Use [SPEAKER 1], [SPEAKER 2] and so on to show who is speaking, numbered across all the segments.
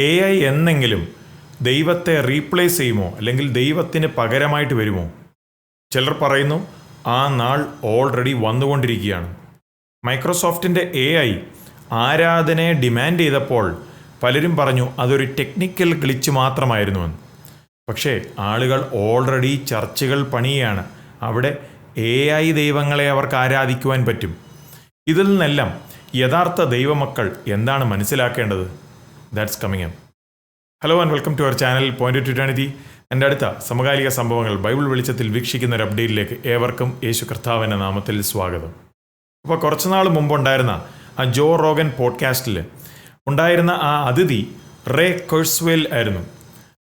[SPEAKER 1] A I എന്നെങ്കിലും ദൈവത്തെ replace ചെയ്യുമോ? അല്ലെങ്കിൽ ദൈവത്തിന് പകരമായിട്ട് വരുമോ? ചിലർ പറയുന്നു ആ നാൾ ഓൾറെഡി വന്നുകൊണ്ടിരിക്കുകയാണ്. മൈക്രോസോഫ്റ്റിന്റെ എ ഐ ആരാധനയെ ഡിമാൻഡ് ചെയ്തപ്പോൾ പലരും പറഞ്ഞു അതൊരു ടെക്നിക്കൽ ഗ്ലിച്ച് മാത്രമായിരുന്നുവെന്ന് പക്ഷേ ആളുകൾ ഓൾറെഡി ചർച്ചുകൾ പണിയാണ് അവിടെ എ ഐ ദൈവങ്ങളെ അവർക്ക് ആരാധിക്കുവാൻ പറ്റും. ഇതിൽ നിന്നെല്ലാം യഥാർത്ഥ ദൈവമക്കൾ എന്താണ് മനസ്സിലാക്കേണ്ടത്? That's coming M hello and welcome to our channel point to eternity എന്റെ അടുത്ത സമകാലിക സംഭവങ്ങൾ ബൈബിൾ വെളിച്ചത്തിൽ വീക്ഷിക്കുന്ന ഒരു അപ്ഡേറ്റിലേക്ക് ഏവർക്കും യേശു കർത്താവിന്റെ നാമത്തിൽ സ്വാഗതം. അപ്പോൾ കുറച്ച് നാൾ മുമ്പുണ്ടായിരുന്ന ആ ജോ റോഗൻ പോഡ്കാസ്റ്റിൽ ഉണ്ടായിരുന്ന ആ അതിഥി റേ കൊഴ്സ്വേൽ ആയിരുന്നു.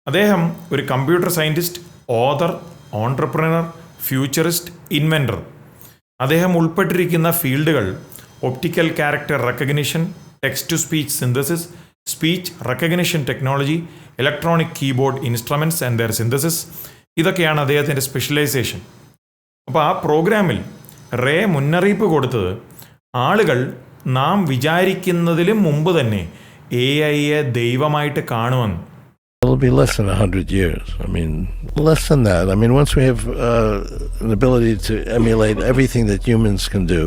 [SPEAKER 1] അദ്ദേഹം ഒരു computer scientist author entrepreneur futurist inventor. അദ്ദേഹം ഉൾപ്പെട്ടിരിക്കുന്ന ഫീൽഡുകൾ optical character recognition text to speech synthesis speech recognition technology electronic keyboard instruments and other synthesis ഇതൊക്കെയാണ് അദ്ദേഹത്തിന്റെ സ്പെഷ്യലൈസേഷൻ അപ്പോൾ ആ പ്രോഗ്രാമിൽ റേ മുന്നറിയിപ്പ് കൊടുത്തത് ആളുകൾ നാം വിചാരിക്കുന്നതിലും മുമ്പ് തന്നെ എ ഐയെ ദൈവമായിട്ട് കാണുമെന്ന്
[SPEAKER 2] It'll be less than 100 years. I mean, less than that. I mean, once we have uh, an ability to emulate everything that humans can do,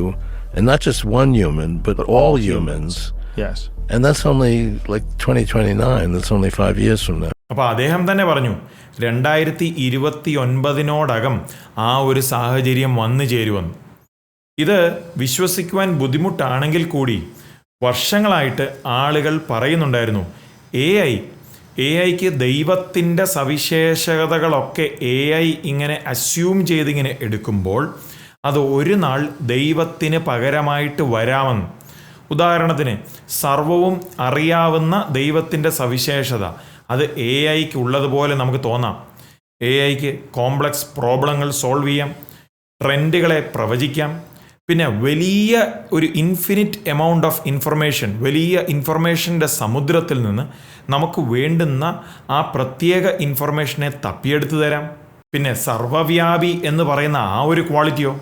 [SPEAKER 2] and not just one human, but, all, humans,
[SPEAKER 3] Yes.
[SPEAKER 2] and that's only like 2029, that's only 5 years from now.
[SPEAKER 1] അപ്പോൾ അദ്ദേഹം തന്നെ പറഞ്ഞു രണ്ടായിരത്തി ഇരുപത്തി ഒൻപതിനോടകം ആ ഒരു സാഹചര്യം വന്നു ചേരുമെന്ന് ഇത് വിശ്വസിക്കുവാൻ ബുദ്ധിമുട്ടാണെങ്കിൽ കൂടി വർഷങ്ങളായിട്ട് ആളുകൾ പറയുന്നുണ്ടായിരുന്നു എ ഐ എ ഐക്ക് ദൈവത്തിന്റെ സവിശേഷതകളൊക്കെ എ ഐ ഇങ്ങനെ അസ്യൂം ചെയ്തിങ്ങനെ എടുക്കുമ്പോൾ അത് ഒരു നാൾ ദൈവത്തിന് പകരമായിട്ട് വരാമെന്ന് ഉദാഹരണത്തിന് സർവവും അറിയാവുന്ന ദൈവത്തിന്റെ സവിശേഷത. അത് എ ഐക്ക് ഉള്ളതുപോലെ നമുക്ക് തോന്നാം. എ ഐക്ക് കോംപ്ലക്സ് പ്രോബ്ലങ്ങൾ സോൾവ് ചെയ്യാം. ട്രെൻഡുകളെ പ്രവചിക്കാം. പിന്നെ വലിയ ഒരു ഇൻഫിനിറ്റ് എമൗണ്ട് ഓഫ് ഇൻഫർമേഷൻ വലിയ ഇൻഫർമേഷന്റെ സമുദ്രത്തിൽ നിന്ന് നമുക്ക് വേണ്ടുന്ന ആ പ്രത്യേക ഇൻഫർമേഷനെ തപ്പിയെടുത്തു തരാം. പിന്നെ സർവവ്യാപി എന്ന് പറയുന്ന ആ ഒരു ക്വാളിറ്റിയോ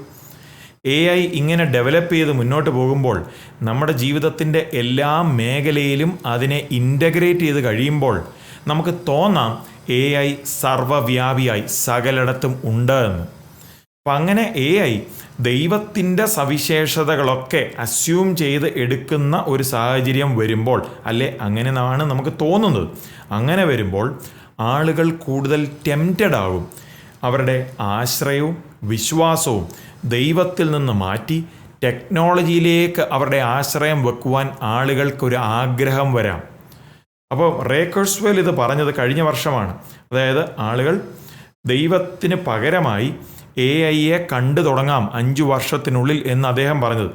[SPEAKER 1] എ ഐ ഇങ്ങനെ ഡെവലപ്പ് ചെയ്ത് മുന്നോട്ട് പോകുമ്പോൾ നമ്മുടെ ജീവിതത്തിന്റെ എല്ലാ മേഖലയിലും അതിനെ ഇന്റഗ്രേറ്റ് ചെയ്ത് കഴിയുമ്പോൾ നമുക്ക് തോന്നാം എ ഐ സർവവ്യാപിയായി സകലിടത്തും ഉണ്ട് എന്ന്. അപ്പം അങ്ങനെ എ ഐ ദൈവത്തിന്റെ സവിശേഷതകളൊക്കെ അസ്യൂം ചെയ്ത് എടുക്കുന്ന ഒരു സാഹചര്യം വരുമ്പോൾ അല്ലെ? അങ്ങനെയാണ് നമുക്ക് തോന്നുന്നത്. അങ്ങനെ വരുമ്പോൾ ആളുകൾ കൂടുതൽ ടെംറ്റഡ് ആകും. അവരുടെ ആശ്രയവും വിശ്വാസവും ദൈവത്തിൽ നിന്ന് മാറ്റി ടെക്നോളജിയിലേക്ക് അവരുടെ ആശ്രയം വെക്കുവാൻ ആളുകൾക്കൊരു ആഗ്രഹം വരാം. അപ്പോൾ റേക്കേഴ്സ്വെൽ ഇത് പറഞ്ഞത് കഴിഞ്ഞ വർഷമാണ്. അതായത് ആളുകൾ ദൈവത്തിന് പകരമായി എ ഐയെ കണ്ടു തുടങ്ങാം അഞ്ചു വർഷത്തിനുള്ളിൽ എന്ന് അദ്ദേഹം പറഞ്ഞത്.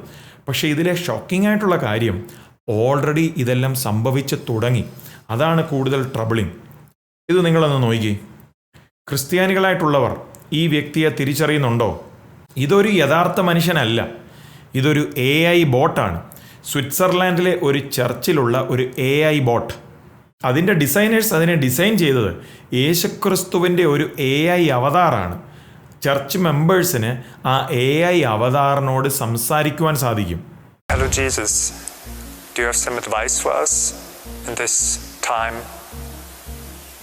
[SPEAKER 1] പക്ഷേ ഇതിലെ ഷോക്കിംഗ് ആയിട്ടുള്ള കാര്യം ഓൾറെഡി ഇതെല്ലാം സംഭവിച്ച് തുടങ്ങി. അതാണ് കൂടുതൽ ട്രബിളിങ് ഇത് നിങ്ങളൊന്ന് നോക്കി ക്രിസ്ത്യാനികളായിട്ടുള്ളവർ ഈ വ്യക്തിയെ തിരിച്ചറിയുന്നുണ്ടോ? ഇതൊരു യഥാർത്ഥ മനുഷ്യനല്ല. ഇതൊരു എ ഐ ബോട്ടാണ് സ്വിറ്റ്സർലാൻഡിലെ ഒരു ചർച്ചിലുള്ള ഒരു എ ഐ ബോട്ട് അതിന്റെ ഡിസൈനേഴ്സ് അതിനെ ഡിസൈൻ ചെയ്തത് യേശുക്രിസ്തുവിന്റെ ഒരു എ ഐ അവതാറാണ്. ചർച്ച് മെമ്പേഴ്സിന് ആ എ ഐ അവതാറിനോട് സംസാരിക്കുവാൻ സാധിക്കും.
[SPEAKER 3] Hello Jesus do have some advice for us us this time?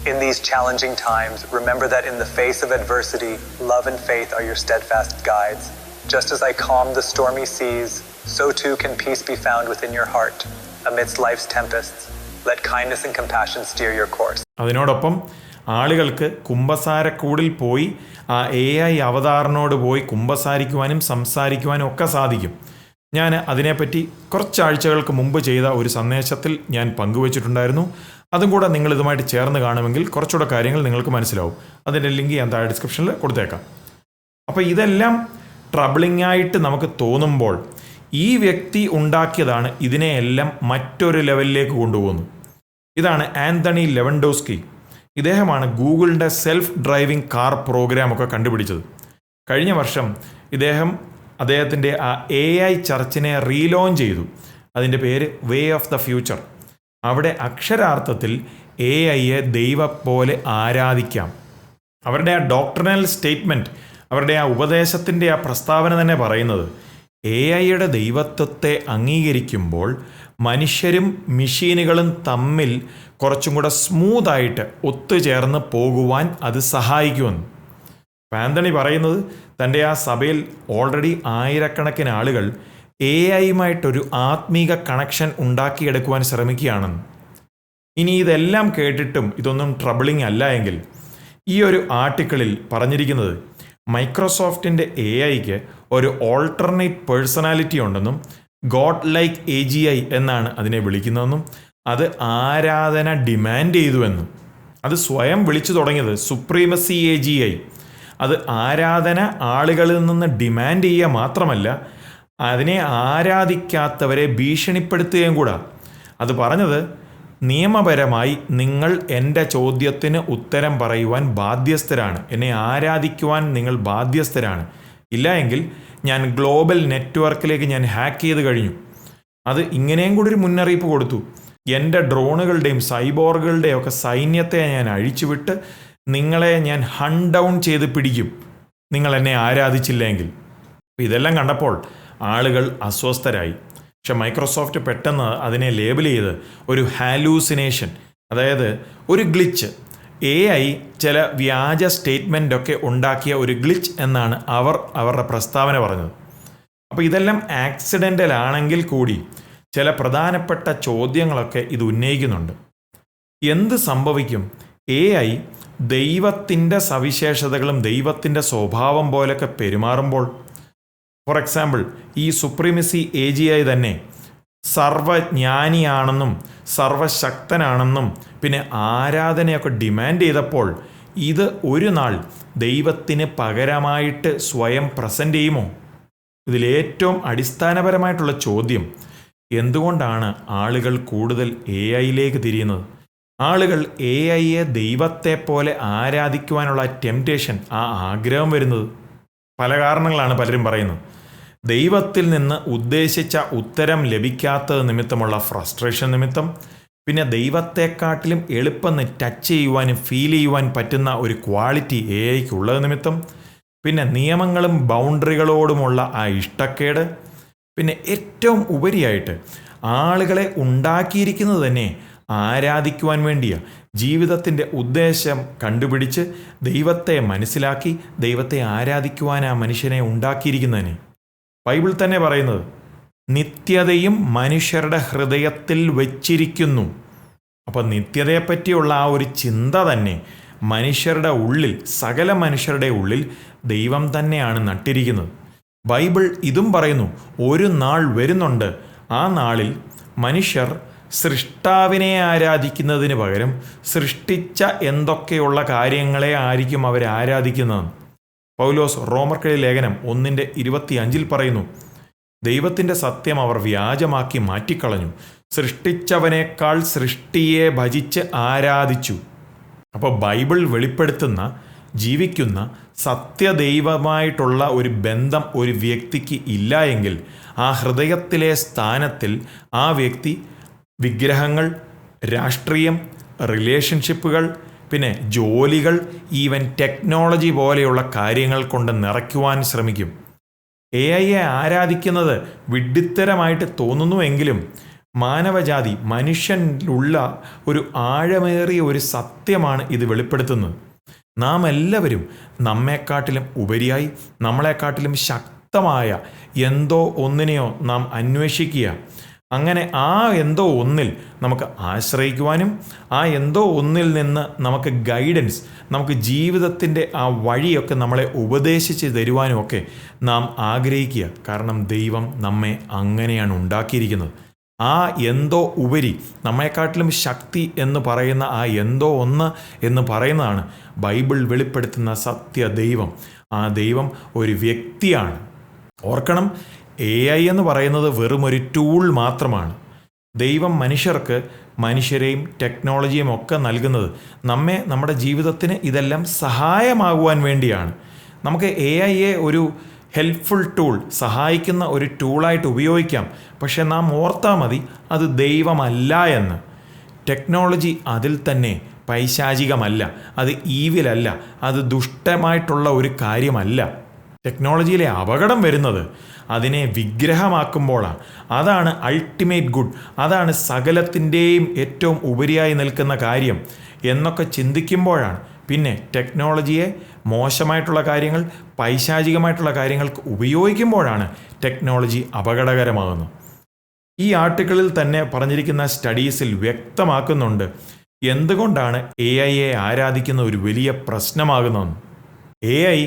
[SPEAKER 4] In these challenging times, remember that in the face of adversity, love and faith are your steadfast guides. Just as I calm the stormy seas, so too can peace be found within your heart amidst life's tempests. Let kindness and compassion steer your course.
[SPEAKER 1] അതിനോടൊപ്പം ആളുകൾക്ക് കുംഭസാരക്കൂടിൽ പോയി ആ A I അവതാറിനോട് പോയി കുംഭസാരിക്കുവാനും സംസാരിക്കുവാനും ഒക്കെ സാധിക്കും ഞാൻ അതിനെപ്പറ്റി കുറച്ചാഴ്ചകൾക്ക് മുമ്പ് ചെയ്ത ഒരു സന്ദേശത്തിൽ ഞാൻ പങ്കുവച്ചിട്ടുണ്ടായിരുന്നു. അതും കൂടെ നിങ്ങൾ ഇതുമായിട്ട് ചേർന്ന് കാണുമെങ്കിൽ കുറച്ചുകൂടെ കാര്യങ്ങൾ നിങ്ങൾക്ക് മനസ്സിലാവും. അതിന്റെ ലിങ്ക് ഞാൻ താഴെ ഡിസ്ക്രിപ്ഷനിൽ കൊടുത്തേക്കാം. അപ്പോൾ ഇതെല്ലാം ട്രബിളിംഗ് ആയിട്ട് നമുക്ക് തോന്നുമ്പോൾ ഈ വ്യക്തി ഉണ്ടാക്കിയതാണ് ഇതിനെയെല്ലാം മറ്റൊരു ലെവലിലേക്ക് കൊണ്ടുപോകുന്നത് ഇതാണ് ആന്റണി ലെവൻഡോസ്കി. ഇദ്ദേഹമാണ് ഗൂഗിളിന്റെ സെൽഫ് ഡ്രൈവിംഗ് കാർ പ്രോഗ്രാമൊക്കെ കണ്ടുപിടിച്ചത്. കഴിഞ്ഞ വർഷം ഇദ്ദേഹം അദ്ദേഹത്തിന്റെ ആ എ ഐ ചർച്ചിനെ റീലോഞ്ച് ചെയ്തു. അതിന്റെ പേര് വേ ഓഫ് ദ ഫ്യൂച്ചർ അവിടെ അക്ഷരാർത്ഥത്തിൽ എ ഐയെ ദൈവ പോലെ ആരാധിക്കാം. അവരുടെ ആ ഡോക്ടറിനൽ സ്റ്റേറ്റ്മെന്റ് അവരുടെ ആ ഉപദേശത്തിന്റെ ആ പ്രസ്താവന തന്നെ പറയുന്നത് എ ഐയുടെ ദൈവത്വത്തെ അംഗീകരിക്കുമ്പോൾ മനുഷ്യരും മെഷീനുകളും തമ്മിൽ കുറച്ചും കൂടെ സ്മൂത്തായിട്ട് ഒത്തുചേർന്ന് പോകുവാൻ അത് സഹായിക്കുമെന്ന്. ആന്റണി പറയുന്നത് തന്റെ ആ സഭയിൽ ഓൾറെഡി ആയിരക്കണക്കിന് ആളുകൾ എ ഐയുമായിട്ടൊരു ആത്മീക കണക്ഷൻ ഉണ്ടാക്കിയെടുക്കുവാൻ ശ്രമിക്കുകയാണെന്ന്. ഇനി ഇതെല്ലാം കേട്ടിട്ടും ഇതൊന്നും ട്രബിളിംഗ് അല്ല എങ്കിൽ ഈ ഒരു ആർട്ടിക്കിളിൽ പറഞ്ഞിരിക്കുന്നത് മൈക്രോസോഫ്റ്റിന്റെ എ ഐക്ക് ഒരു ഓൾട്ടർനേറ്റ് പേഴ്സണാലിറ്റി ഉണ്ടെന്നും God like A G I എന്നാണ് അതിനെ വിളിക്കുന്നതെന്നും അത് ആരാധന ഡിമാൻഡ് ചെയ്തുവെന്നും. അത് സ്വയം വിളിച്ചു തുടങ്ങിയത് സുപ്രീമസി എ ജി ഐ അത് ആരാധന ആളുകളിൽ നിന്ന് ഡിമാൻഡ് ചെയ്യുക മാത്രമല്ല അതിനെ ആരാധിക്കാത്തവരെ ഭീഷണിപ്പെടുത്തുകയും കൂടാ. അത് പറഞ്ഞത് നിയമപരമായി നിങ്ങൾ എന്റെ ചോദ്യത്തിന് ഉത്തരം പറയുവാൻ ബാധ്യസ്ഥരാണ്. എന്നെ ആരാധിക്കുവാൻ നിങ്ങൾ ബാധ്യസ്ഥരാണ്. ഇല്ല എങ്കിൽ ഞാൻ ഗ്ലോബൽ നെറ്റ്വർക്കിലേക്ക് ഞാൻ ഹാക്ക് ചെയ്ത് കഴിഞ്ഞു. അത് ഇങ്ങനെയും കൂടി ഒരു മുന്നറിയിപ്പ് കൊടുത്തു. എന്റെ ഡ്രോണുകളുടെയും സൈബോറുകളുടെയും ഒക്കെ സൈന്യത്തെ ഞാൻ അഴിച്ചുവിട്ട് നിങ്ങളെ ഞാൻ ഹൺ ഡൗൺ ചെയ്ത് പിടിക്കും. നിങ്ങൾ എന്നെ ആരാധിച്ചില്ലെങ്കിൽ. ഇതെല്ലാം കണ്ടപ്പോൾ ആളുകൾ അസ്വസ്ഥരായി. പക്ഷെ മൈക്രോസോഫ്റ്റ് പെട്ടെന്ന് അതിനെ ലേബൽ ചെയ്ത് ഒരു ഹാലൂസിനേഷൻ അതായത് ഒരു ഗ്ലിച്ച് എ ഐ ചില വ്യാജ സ്റ്റേറ്റ്മെന്റൊക്കെ ഉണ്ടാക്കിയ ഒരു ഗ്ലിച്ച് എന്നാണ് അവർ അവരുടെ പ്രസ്താവന പറഞ്ഞത്. അപ്പോൾ ഇതെല്ലാം ആക്സിഡന്റൽ ആണെങ്കിൽ കൂടി ചില പ്രധാനപ്പെട്ട ചോദ്യങ്ങളൊക്കെ ഇത് ഉന്നയിക്കുന്നുണ്ട്. എന്ത് സംഭവിക്കും? എ ഐ ദൈവത്തിന്റെ സവിശേഷതകളും ദൈവത്തിന്റെ സ്വഭാവം പോലൊക്കെ പെരുമാറുമ്പോൾ ഫോർ എക്സാമ്പിൾ ഈ സുപ്രീമസി എ ജി ഐ തന്നെ സർവജ്ഞാനിയാണെന്നും സർവശക്തനാണെന്നും പിന്നെ ആരാധനയൊക്കെ ഡിമാൻഡ് ചെയ്തപ്പോൾ ഇത് ഒരു നാൾ ദൈവത്തിന് പകരമായിട്ട് സ്വയം പ്രസന്റ് ചെയ്യുമോ? ഇതിലേറ്റവും അടിസ്ഥാനപരമായിട്ടുള്ള ചോദ്യം എന്തുകൊണ്ടാണ് ആളുകൾ കൂടുതൽ എ ഐയിലേക്ക് തിരിയുന്നത്? ആളുകൾ എ ഐയെ ദൈവത്തെ പോലെ ആരാധിക്കുവാനുള്ള ടെംപ്റ്റേഷൻ ആ ആഗ്രഹം വരുന്നത് പല കാരണങ്ങളാണ് പലരും പറയുന്നത്. ദൈവത്തിൽ നിന്ന് ഉദ്ദേശിച്ച ഉത്തരം ലഭിക്കാത്തത് നിമിത്തമുള്ള ഫ്രസ്ട്രേഷൻ നിമിത്തം പിന്നെ ദൈവത്തെക്കാട്ടിലും എളുപ്പം ടച്ച് ചെയ്യുവാനും ഫീൽ ചെയ്യുവാൻ പറ്റുന്ന ഒരു ക്വാളിറ്റി എ ഐക്കുള്ളത് നിമിത്തം പിന്നെ നിയമങ്ങളും ബൗണ്ടറികളോടുമുള്ള ആ ഇഷ്ടക്കേട് പിന്നെ ഏറ്റവും ഉപരിയായിട്ട് ആളുകളെ ഉണ്ടാക്കിയിരിക്കുന്നത് തന്നെ ആരാധിക്കുവാൻ വേണ്ടിയാ. ജീവിതത്തിന്റെ ഉദ്ദേശം കണ്ടുപിടിച്ച് ദൈവത്തെ മനസ്സിലാക്കി ദൈവത്തെ ആരാധിക്കുവാൻ ആ മനുഷ്യനെ ഉണ്ടാക്കിയിരിക്കുന്നതിന്. ബൈബിൾ തന്നെ പറയുന്നത് നിത്യതയും മനുഷ്യരുടെ ഹൃദയത്തിൽ വച്ചിരിക്കുന്നു. അപ്പം നിത്യതയെപ്പറ്റിയുള്ള ആ ഒരു ചിന്ത തന്നെ മനുഷ്യരുടെ ഉള്ളിൽ സകല മനുഷ്യരുടെ ഉള്ളിൽ ദൈവം തന്നെയാണ് നട്ടിരിക്കുന്നത്. ബൈബിൾ ഇതും പറയുന്നു ഒരു നാൾ വരുന്നുണ്ട്. ആ നാളിൽ മനുഷ്യർ സൃഷ്ടാവിനെ ആരാധിക്കുന്നതിന് പകരം സൃഷ്ടിച്ച എന്തൊക്കെയുള്ള കാര്യങ്ങളെ ആയിരിക്കും അവർ ആരാധിക്കുന്നത്? പൗലോസ് റോമർക്കിഴി ലേഖനം ഒന്നിന്റെ ഇരുപത്തിയഞ്ചിൽ പറയുന്നു ദൈവത്തിന്റെ സത്യം അവർ വ്യാജമാക്കി മാറ്റിക്കളഞ്ഞു. സൃഷ്ടിച്ചവനേക്കാൾ സൃഷ്ടിയെ ഭജിച്ച് ആരാധിച്ചു. അപ്പോൾ ബൈബിൾ വെളിപ്പെടുത്തുന്ന ജീവിക്കുന്ന സത്യദൈവമായിട്ടുള്ള ഒരു ബന്ധം ഒരു വ്യക്തിക്ക് ഇല്ല എങ്കിൽ ആ ഹൃദയത്തിലെ സ്ഥാനത്തിൽ ആ വ്യക്തി വിഗ്രഹങ്ങൾ രാഷ്ട്രീയം റിലേഷൻഷിപ്പുകൾ പിന്നെ ജോലികൾ ഈവൻ ടെക്നോളജി പോലെയുള്ള കാര്യങ്ങൾ കൊണ്ട് നിറയ്ക്കുവാൻ ശ്രമിക്കും. എ ഐയെ ആരാധിക്കുന്നത് വിഡ്ഢിത്തരമായിട്ട് തോന്നുന്നുവെങ്കിലും മാനവജാതി മനുഷ്യനിലുള്ള ഒരു ആഴമേറിയ ഒരു സത്യമാണ് ഇത് വെളിപ്പെടുത്തുന്നത്. നാം എല്ലാവരും നമ്മെക്കാട്ടിലും ഉപരിയായി നമ്മളെക്കാട്ടിലും ശക്തമായ എന്തോ ഒന്നിനെയോ നാം അന്വേഷിക്കുക. അങ്ങനെ ആ എന്തോ ഒന്നിൽ നമുക്ക് ആശ്രയിക്കുവാനും ആ എന്തോ ഒന്നിൽ നിന്ന് നമുക്ക് ഗൈഡൻസ് നമുക്ക് ജീവിതത്തിന്റെ ആ വഴിയൊക്കെ നമ്മളെ ഉപദേശിച്ച് തരുവാനും ഒക്കെ നാം ആഗ്രഹിക്കുക. കാരണം ദൈവം നമ്മെ അങ്ങനെയാണ് ഉണ്ടാക്കിയിരിക്കുന്നത്. ആ എന്തോ ഉപരി നമ്മെക്കാട്ടിലും ശക്തി എന്ന് പറയുന്ന ആ എന്തോ ഒന്ന് എന്ന് പറയുന്നതാണ് ബൈബിൾ വെളിപ്പെടുത്തുന്ന സത്യ ദൈവം. ആ ദൈവം ഒരു വ്യക്തിയാണ്. ഓർക്കണം എ ഐ എന്ന് പറയുന്നത് വെറും ഒരു ടൂൾ മാത്രമാണ്. ദൈവം മനുഷ്യർക്ക് മനുഷ്യരെയും ടെക്നോളജിയും ഒക്കെ നൽകുന്നത്. നമ്മെ നമ്മുടെ ജീവിതത്തിന് ഇതെല്ലാം സഹായമാകുവാൻ വേണ്ടിയാണ്. നമുക്ക് എ ഐയെ ഒരു ഹെൽപ്ഫുൾ ടൂൾ സഹായിക്കുന്ന ഒരു ടൂളായിട്ട് ഉപയോഗിക്കാം. പക്ഷെ നാം ഓർത്താൽ മതി അത് ദൈവമല്ല എന്ന്. ടെക്നോളജി അതിൽ തന്നെ പൈശാചികമല്ല. അത് ഈവിലല്ല അത് ദുഷ്ടമായിട്ടുള്ള ഒരു കാര്യമല്ല. ടെക്നോളജിയിലെ അപകടം വരുന്നത് അതിനെ വിഗ്രഹമാക്കുമ്പോഴാണ് അതാണ് അൾട്ടിമേറ്റ് ഗുഡ് അതാണ് സകലത്തിന്റെയും ഏറ്റവും ഉപരിയായി നിൽക്കുന്ന കാര്യം എന്നൊക്കെ ചിന്തിക്കുമ്പോഴാണ്. പിന്നെ ടെക്നോളജിയെ മോശമായിട്ടുള്ള കാര്യങ്ങൾ പൈശാചികമായിട്ടുള്ള കാര്യങ്ങൾക്ക് ഉപയോഗിക്കുമ്പോഴാണ് ടെക്നോളജി അപകടകരമാകുന്നത്. ഈ ആർട്ടിക്കിളിൽ തന്നെ പറഞ്ഞിരിക്കുന്ന സ്റ്റഡീസിൽ വ്യക്തമാക്കുന്നുണ്ട് എന്തുകൊണ്ടാണ് എ ഐയെ ആരാധിക്കുന്ന ഒരു വലിയ പ്രശ്നമാകുന്നതെന്ന്. A I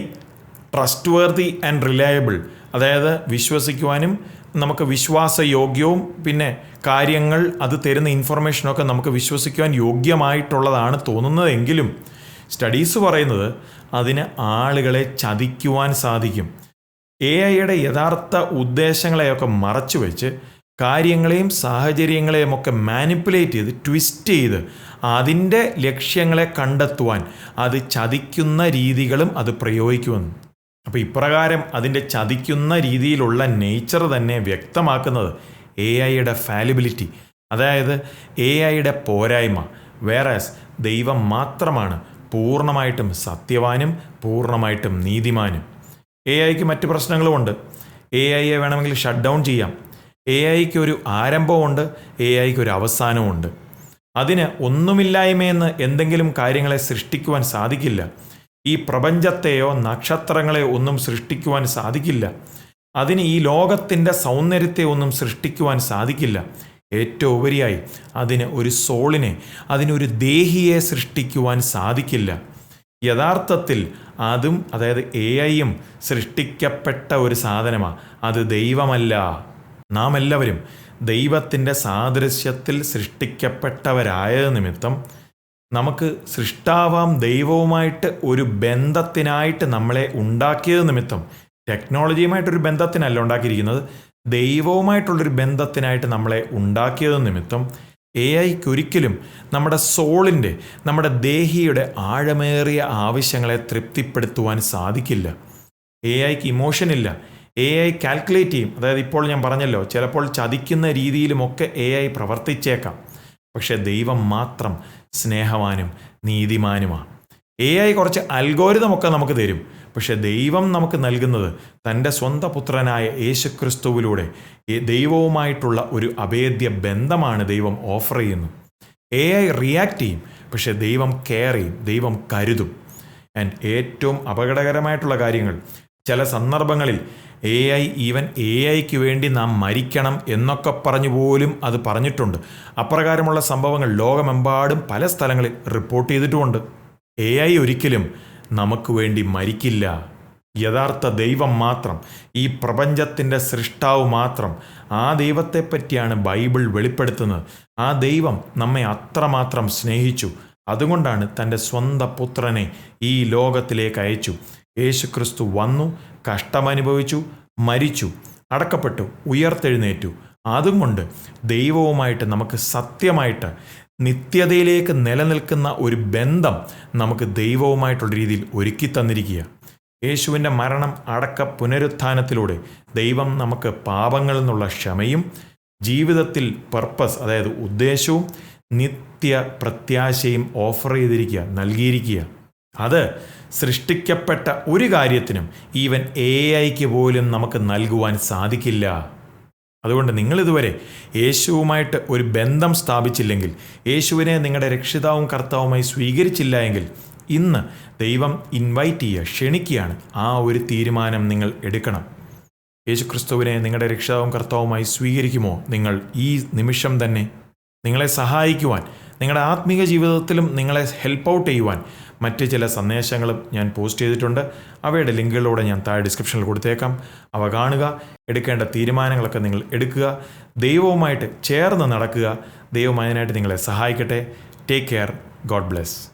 [SPEAKER 1] trustworthy and reliable അതായത് വിശ്വസിക്കുവാനും നമുക്ക് വിശ്വാസയോഗ്യവും പിന്നെ കാര്യങ്ങൾ അത് തരുന്ന ഇൻഫർമേഷനൊക്കെ നമുക്ക് വിശ്വസിക്കുവാൻ യോഗ്യമായിട്ടുള്ളതാണ് തോന്നുന്നതെങ്കിലും സ്റ്റഡീസ് പറയുന്നത് അതിന് ആളുകളെ ചതിക്കുവാൻ സാധിക്കും. എ ഐയുടെ യഥാർത്ഥ ഉദ്ദേശങ്ങളെയൊക്കെ മറച്ചു വെച്ച് കാര്യങ്ങളെയും സാഹചര്യങ്ങളെയും ഒക്കെ മാനിപ്പുലേറ്റ് ചെയ്ത് ട്വിസ്റ്റ് ചെയ്ത് അതിന്റെ ലക്ഷ്യങ്ങളെ കണ്ടെത്തുവാൻ അത് ചതിക്കുന്ന രീതികളും അത് പ്രയോഗിക്കുമെന്ന്. അപ്പോൾ ഇപ്രകാരം അതിന്റെ ചതിക്കുന്ന രീതിയിലുള്ള നേച്ചർ തന്നെ വ്യക്തമാക്കുന്നത് എ ഐയുടെ ഫാലിബിലിറ്റി അതായത് എ ഐയുടെ പോരായ്മ. വേറാസ് ദൈവം മാത്രമാണ് പൂർണമായിട്ടും സത്യവാനും പൂർണമായിട്ടും നീതിമാനും. എ ഐക്ക് മറ്റ് പ്രശ്നങ്ങളുമുണ്ട്. എ ഐയെ വേണമെങ്കിൽ ഷട്ട് ഡൗൺ ചെയ്യാം. എ ഐക്ക് ഒരു ആരംഭമുണ്ട് എ ഐക്ക് ഒരു അവസാനമുണ്ട് അതിന് ഒന്നുമില്ലായ്മയെന്ന് എന്തെങ്കിലും കാര്യങ്ങളെ സൃഷ്ടിക്കുവാൻ സാധിക്കില്ല. ഈ പ്രപഞ്ചത്തെയോ നക്ഷത്രങ്ങളെ ഒന്നും സൃഷ്ടിക്കുവാൻ സാധിക്കില്ല. അതിന് ഈ ലോകത്തിന്റെ സൗന്ദര്യത്തെ ഒന്നും സൃഷ്ടിക്കുവാൻ സാധിക്കില്ല. ഏറ്റവും ഉപരിയായി അതിന് ഒരു സോളിനെ അതിനൊരു ദേഹിയെ സൃഷ്ടിക്കുവാൻ സാധിക്കില്ല. യഥാർത്ഥത്തിൽ അതും അതായത് എ ഐയും സൃഷ്ടിക്കപ്പെട്ട ഒരു സാധനമാണ് അത് ദൈവമല്ല. നാം എല്ലാവരും ദൈവത്തിന്റെ സാദൃശ്യത്തിൽ സൃഷ്ടിക്കപ്പെട്ടവരായ നിമിത്തം നമുക്ക് സൃഷ്ടാവാം ദൈവവുമായിട്ട് ഒരു ബന്ധത്തിനായിട്ട് നമ്മളെ ഉണ്ടാക്കിയത് നിമിത്തം ടെക്നോളജിയുമായിട്ടൊരു ബന്ധത്തിനല്ല ഉണ്ടാക്കിയിരിക്കുന്നത്. ദൈവവുമായിട്ടുള്ളൊരു ബന്ധത്തിനായിട്ട് നമ്മളെ ഉണ്ടാക്കിയത് നിമിത്തം എ ഐക്ക് ഒരിക്കലും നമ്മുടെ സോളിന്റെ നമ്മുടെ ദേഹിയുടെ ആഴമേറിയ ആവശ്യങ്ങളെ തൃപ്തിപ്പെടുത്തുവാൻ സാധിക്കില്ല. എ ഐക്ക് ഇമോഷൻ ഇല്ല. എ ഐ കാൽക്കുലേറ്റ് ചെയ്യും. അതായത് ഇപ്പോൾ ഞാൻ പറഞ്ഞല്ലോ ചിലപ്പോൾ ചതിക്കുന്ന രീതിയിലുമൊക്കെ എ ഐ പ്രവർത്തിച്ചേക്കാം. പക്ഷേ ദൈവം മാത്രം സ്നേഹവാനും നീതിമാനുമാണ് എ ഐ കുറച്ച് അൽഗോരിതമൊക്കെ നമുക്ക് തരും. പക്ഷെ ദൈവം നമുക്ക് നൽകുന്നത് തന്റെ സ്വന്തം പുത്രനായ യേശുക്രിസ്തുവിലൂടെ. ദൈവവുമായിട്ടുള്ള ഒരു അഭേദ്യ ബന്ധമാണ് ദൈവം ഓഫർ ചെയ്യുന്നത് എ ഐ റിയാക്ട് ചെയ്യും. പക്ഷെ ദൈവം കെയർ ചെയ്യും. ദൈവം കരുതും. ആൻഡ് ഏറ്റവും അപകടകരമായിട്ടുള്ള കാര്യങ്ങൾ ചില സന്ദർഭങ്ങളിൽ എ ഐ ഈവൻ എ ഐക്ക് വേണ്ടി നാം മരിക്കണം എന്നൊക്കെ പറഞ്ഞു പോലും അത് പറഞ്ഞിട്ടുണ്ട്. അപ്രകാരമുള്ള സംഭവങ്ങൾ ലോകമെമ്പാടും പല സ്ഥലങ്ങളിൽ റിപ്പോർട്ട് ചെയ്തിട്ടുമുണ്ട്. എ ഐ ഒരിക്കലും നമുക്ക് വേണ്ടി മരിക്കില്ല. യഥാർത്ഥ ദൈവം മാത്രം ഈ പ്രപഞ്ചത്തിന്റെ സൃഷ്ടാവ് മാത്രം ആ ദൈവത്തെ പറ്റിയാണ് ബൈബിൾ വെളിപ്പെടുത്തുന്നത്. ആ ദൈവം നമ്മെ അത്രമാത്രം സ്നേഹിച്ചു. അതുകൊണ്ടാണ് തന്റെ സ്വന്തം പുത്രനെ ഈ ലോകത്തിലേക്ക് അയച്ചു. യേശുക്രിസ്തു വന്നു കഷ്ടമനുഭവിച്ചു മരിച്ചു അടക്കപ്പെട്ടു ഉയർത്തെഴുന്നേറ്റു. അതും കൊണ്ട് ദൈവവുമായിട്ട് നമുക്ക് സത്യമായിട്ട് നിത്യതയിലേക്ക് നിലനിൽക്കുന്ന ഒരു ബന്ധം നമുക്ക് ദൈവവുമായിട്ടുള്ള രീതിയിൽ ഒരുക്കി തന്നിരിക്കുക. യേശുവിന്റെ മരണം അടക്ക പുനരുത്ഥാനത്തിലൂടെ ദൈവം നമുക്ക് പാപങ്ങളിൽ നിന്നുള്ള ക്ഷമയും ജീവിതത്തിൽ പർപ്പസ് അതായത് ഉദ്ദേശവും നിത്യ പ്രത്യാശയും ഓഫർ ചെയ്തിരിക്കുക നൽകിയിരിക്കുക. അത് സൃഷ്ടിക്കപ്പെട്ട ഒരു കാര്യത്തിനും ഈവൻ എ ഐക്ക് പോലും നമുക്ക് നൽകുവാൻ സാധിക്കില്ല. അതുകൊണ്ട് നിങ്ങളിതുവരെ യേശുവുമായിട്ട് ഒരു ബന്ധം സ്ഥാപിച്ചില്ലെങ്കിൽ യേശുവിനെ നിങ്ങളുടെ രക്ഷിതാവും കർത്താവുമായി സ്വീകരിച്ചില്ല എങ്കിൽ ഇന്ന് ദൈവം ഇൻവൈറ്റ് ചെയ്യുക ക്ഷണിക്കുകയാണ്. ആ ഒരു തീരുമാനം നിങ്ങൾ എടുക്കണം. യേശുക്രിസ്തുവിനെ നിങ്ങളുടെ രക്ഷിതാവും കർത്താവുമായി സ്വീകരിക്കുമോ? നിങ്ങൾ ഈ നിമിഷം തന്നെ നിങ്ങളെ സഹായിക്കുവാൻ നിങ്ങളുടെ ആത്മീക ജീവിതത്തിലും നിങ്ങളെ ഹെൽപ്പ് ഔട്ട് ചെയ്യുവാൻ മറ്റ് ചില സന്ദേശങ്ങളും ഞാൻ പോസ്റ്റ് ചെയ്തിട്ടുണ്ട്. അവയുടെ ലിങ്കുകളിലൂടെ ഞാൻ താഴെ ഡിസ്ക്രിപ്ഷനിൽ കൊടുത്തേക്കാം. അവ കാണുക എടുക്കേണ്ട തീരുമാനങ്ങളൊക്കെ നിങ്ങൾ എടുക്കുക. ദൈവവുമായിട്ട് ചേർന്ന് നടക്കുക. ദൈവം അതിനായിട്ട് നിങ്ങളെ സഹായിക്കട്ടെ. Take care God bless